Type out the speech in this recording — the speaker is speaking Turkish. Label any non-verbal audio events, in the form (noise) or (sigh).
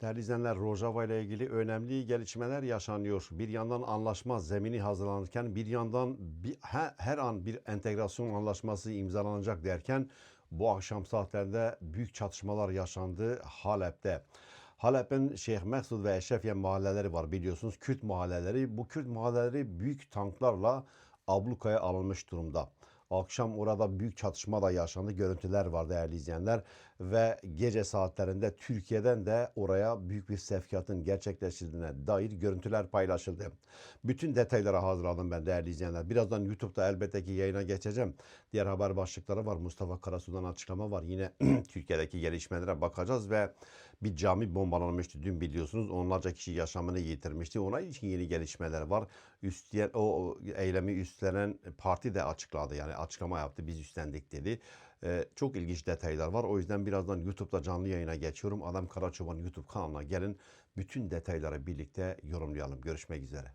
Değerli izleyenler Rojava ile ilgili önemli gelişmeler yaşanıyor. Bir yandan anlaşma zemini hazırlanırken bir yandan bir, he- her an bir entegrasyon anlaşması imzalanacak derken bu akşam saatlerinde büyük çatışmalar yaşandı Halep'te. Halep'in Şeyh Meksud ve Eşrefiye mahalleleri var biliyorsunuz Kürt mahalleleri. Bu Kürt mahalleleri büyük tanklarla ablukaya alınmış durumda. Akşam orada büyük çatışma da yaşandı. Görüntüler var değerli izleyenler. Ve gece saatlerinde Türkiye'den de oraya büyük bir sevkiyatın gerçekleştiğine dair görüntüler paylaşıldı. Bütün detaylara hazırladım ben değerli izleyenler. Birazdan YouTube'da elbette ki yayına geçeceğim. Diğer haber başlıkları var. Mustafa Karasu'dan açıklama var. Yine (clears throat) Türkiye'deki gelişmelere bakacağız ve bir cami bombalanmıştı dün biliyorsunuz. Onlarca kişi yaşamını yitirmişti. Ona ilişkin yeni gelişmeler var. Üstleyen, o eylemi üstlenen parti de açıkladı. Yani açıklama yaptı. Biz üstlendik dedi. Ee, çok ilginç detaylar var. O yüzden birazdan YouTube'da canlı yayına geçiyorum. Adam Karaçoban YouTube kanalına gelin. Bütün detayları birlikte yorumlayalım. Görüşmek üzere.